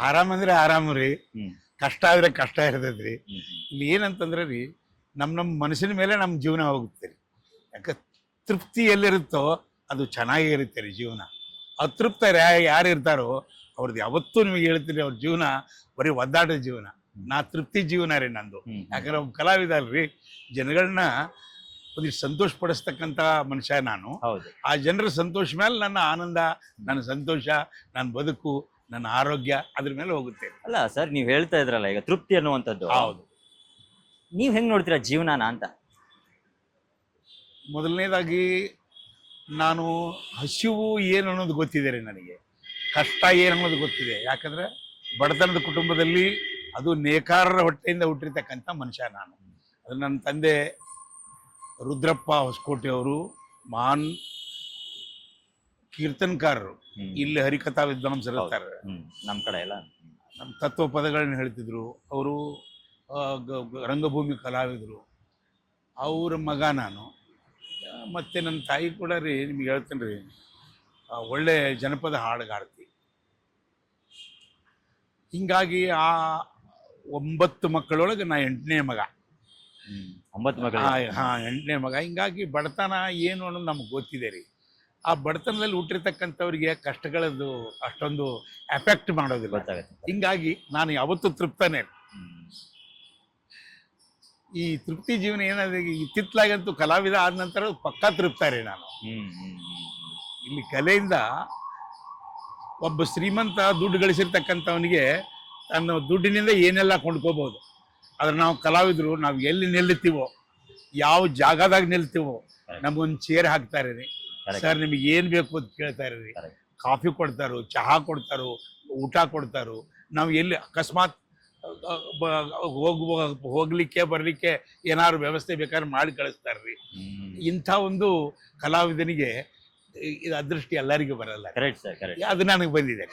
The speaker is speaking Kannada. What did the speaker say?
ಆರಾಮ್ ಅಂದ್ರೆ ಆರಾಮ ರೀ. ಕಷ್ಟ ಆದ್ರೆ ಕಷ್ಟ ಇರ್ತೈತ್ರಿ. ಇಲ್ಲಿ ಏನಂತಂದ್ರೆ ರೀ ನಮ್ಮ ನಮ್ಮ ಮನಸ್ಸಿನ ಮೇಲೆ ನಮ್ಮ ಜೀವನ ಹೋಗುತ್ತೆ ರೀ. ಯಾಕೆ ತೃಪ್ತಿ ಎಲ್ಲಿರುತ್ತೋ ಅದು ಚೆನ್ನಾಗೇ ಇರುತ್ತೆ ರೀ ಜೀವನ. ಅತೃಪ್ತ ಯಾರು ಇರ್ತಾರೋ ಅವ್ರದ್ದು ಯಾವತ್ತೂ ನಿಮಗೆ ಹೇಳ್ತೀನಿ ಅವ್ರ ಜೀವನ ಬರೀ ಒದ್ದಾಟದ ಜೀವನ. ನಾ ತೃಪ್ತಿ ಜೀವನ ರೀ ನಂದು. ಯಾಕಂದ್ರೆ ಒಬ್ಬ ಕಲಾವಿದ ಅಲ್ರಿ ಜನಗಳನ್ನ ಒಂದಿಷ್ಟು ಸಂತೋಷ ಪಡಿಸ್ತಕ್ಕಂಥ ಮನುಷ್ಯ ನಾನು. ಹೌದು. ಆ ಜನರ ಸಂತೋಷ ಮೇಲೆ ನನ್ನ ಆನಂದ ನನ್ನ ಸಂತೋಷ ನನ್ನ ಬದುಕು ನನ್ನ ಆರೋಗ್ಯ ಅದ್ರ ಮೇಲೆ ಹೋಗುತ್ತೆ ಅಲ್ಲ ಸರ್ ನೀವು ಹೇಳ್ತಾ ಇದ್ರಲ್ಲ ಈಗ ತೃಪ್ತಿ ಅನ್ನುವಂಥದ್ದು. ಹೌದು. ನೀವ್ ಹೆಂಗ್ ನೋಡ್ತೀರಾ ಜೀವನನ ಅಂತ? ಮೊದಲನೇದಾಗಿ ನಾನು ಹಸಿವು ಏನು ಅನ್ನೋದು ಗೊತ್ತಿದೆ ರೀ ನನಗೆ. ಕಷ್ಟ ಏನು ಅನ್ನೋದು ಗೊತ್ತಿದೆ. ಯಾಕಂದ್ರೆ ಬಡತನದ ಕುಟುಂಬದಲ್ಲಿ ಅದು ನೇಕಾರರ ಹೊಟ್ಟೆಯಿಂದ ಹುಟ್ಟಿರ್ತಕ್ಕಂಥ ಮನುಷ್ಯ ನಾನು. ಅದು ನನ್ನ ತಂದೆ ರುದ್ರಪ್ಪ ಹೊಸಕೋಟೆ ಅವರು ಮಹಾನ್ ಕೀರ್ತನ್ಕಾರರು. ಇಲ್ಲಿ ಹರಿಕಥಾ ವಿದ್ವಾಂಸರು ಇರ್ತಾರೆ. ನಮ್ಮ ನಮ್ ಕಡೆ ಎಲ್ಲ. ನಮ್ಮ ತತ್ವ ಪದಗಳನ್ನ ಹೇಳ್ತಿದ್ರು. ಅವರು ರಂಗಭೂಮಿ ಕಲಾವಿದರು. ಅವ್ರ ಮಗ ನಾನು. ಮತ್ತೆ ನನ್ನ ತಾಯಿ ಕೂಡ ರೀ ನಿಮ್ಗೆ ಹೇಳ್ತೇನೆ ರೀ. ಒಳ್ಳೆ ಜನಪದ ಹಾಡುಗಾರ್ತಿ. ಹಿಂಗಾಗಿ ಆ ಒಂಬತ್ತು ಮಕ್ಕಳೊಳಗೆ ನಾ ಎಂಟನೇ ಮಗ. ಒಂಬತ್ತು ಮಗ ಹಾ ಎಂಟನೇ ಮಗ. ಹಿಂಗಾಗಿ ಬಡತನ ಏನು ಅನ್ನೋದು ನಮ್ಗೆ ಗೊತ್ತಿದೆ ರೀ. ಆ ಬಡತನದಲ್ಲಿ ಹುಟ್ಟಿರ್ತಕ್ಕಂಥವ್ರಿಗೆ ಕಷ್ಟಗಳದ್ದು ಅಷ್ಟೊಂದು ಎಫೆಕ್ಟ್ ಮಾಡೋದಿಲ್ಲ. ಹಿಂಗಾಗಿ ನಾನು ಯಾವತ್ತೂ ತೃಪ್ತನೇ ಈ ತೃಪ್ತಿ ಜೀವನ ಏನಾದ್ರೆ ಇತ್ತಿತ್ತಲಾಗಂತೂ ಕಲಾವಿದ ಆದ ನಂತರ ಪಕ್ಕಾ ತೃಪ್ತಾರೆ ನಾನು. ಇಲ್ಲಿ ಕಲೆಯಿಂದ ಒಬ್ಬ ಶ್ರೀಮಂತ ದುಡ್ಡು ಗಳಿಸಿರ್ತಕ್ಕಂಥವನಿಗೆ ತನ್ನ ದುಡ್ಡಿನಿಂದ ಏನೆಲ್ಲ ಕೊಂಡ್ಕೋಬಹುದು ಆದ್ರೆ ನಾವು ಕಲಾವಿದರು ನಾವು ಎಲ್ಲಿ ನಿಲ್ತೀವೋ ಯಾವ ಜಾಗದಾಗ ನಿಲ್ತೀವೋ ನಮಗೊಂದು ಚೇರ್ ಹಾಕ್ತಾರೆ. ಸರ್ ನಿಮ್ಗೆ ಏನ್ ಬೇಕು ಅಂತ ಕೇಳ್ತಾ ರೀ ಕಾಫಿ ಕೊಡ್ತಾರೋ ಚಹಾ ಕೊಡ್ತಾರೋ ಊಟ ಕೊಡ್ತಾರೋ. ನಾವು ಎಲ್ಲಿ ಅಕಸ್ಮಾತ್ ಹೋಗ್ ಹೋಗ್ಲಿಕ್ಕೆ ಬರ್ಲಿಕ್ಕೆ ಏನಾದ್ರು ವ್ಯವಸ್ಥೆ ಬೇಕಾದ್ರೆ ಮಾಡಿ ಕಳಿಸ್ತಾರ್ರಿ. ಇಂಥ ಒಂದು ಕಲಾವಿದನಿಗೆ ಇದು ಅದೃಷ್ಟಿ ಎಲ್ಲರಿಗೂ ಬರಲ್ಲ. ಕರೆಕ್ಟ್ ಸರ್ ಕರೆಕ್ಟ್ ಅದು ನನಗೆ ಬಂದಿದೆ.